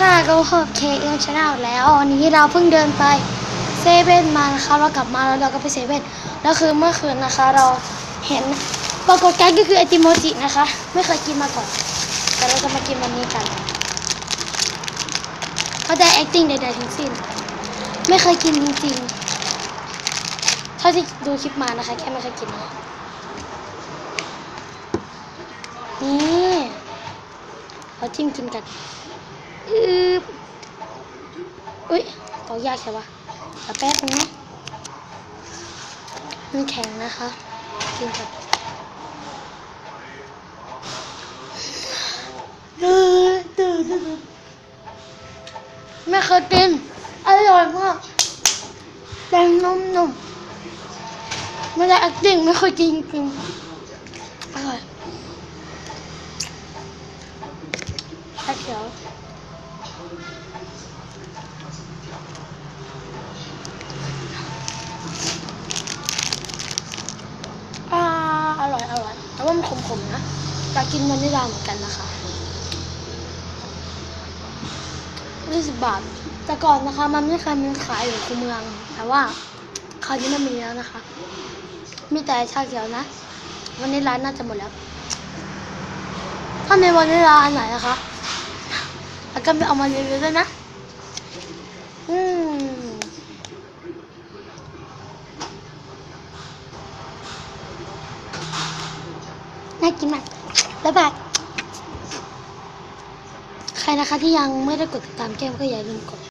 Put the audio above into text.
ค่ะก็พบเคเอ็มชาแนลแล้ววันนี้เราเพิ่งเดินไปเซเว่นมานะคะเรากลับมาแล้วเราก็ไปเซเว่นแล้วคือเมื่อคืนนะคะ เราเห็นปรากฏการณ์ก็คือไอติมโมจินะคะ ไม่เคยกินมาก่อน แต่เราจะมากินวันนี้กัน เขาได้ acting ใดๆทั้งสิ้น ไม่เคยกินจริงๆเท่าที่ดูคลิปมานะคะ แค่ไม่เคยกินนะนี่เราจิ้มกินกัน อืบอุ้ยตอกยากใช่ปะเดี๋ยวแป๊บนึงนะมันแข็งนะคะกินกับดื้อดื้อดื้อไม่เคยกินอร่อยมากแดงนุ่มๆไม่ได้ acting ไม่เคยกินจริงอร่อยชาเขียว อ่าอร่อยอร่อยแต่ว่ามันขมๆนะอยากกินวานิลลาเหมือนกันนะคะยี่สิบบาท แต่ก่อนนะคะมันไม่เคยมีขายอยู่คูเมือง แต่ว่าคราวนี้มันมีแล้วนะคะ มีแต่ชาเขียวนะวานิลลาน่าจะหมดแล้ว ถ้ามีวานิลลาอันไหนนะคะ แล้วก็ไปเอามารีวิวด้วยนะ อืมน่ากินมากแล้วแบบใครนะคะที่ยังไม่ได้กดติดตามแก้มก็อย่าลืมกด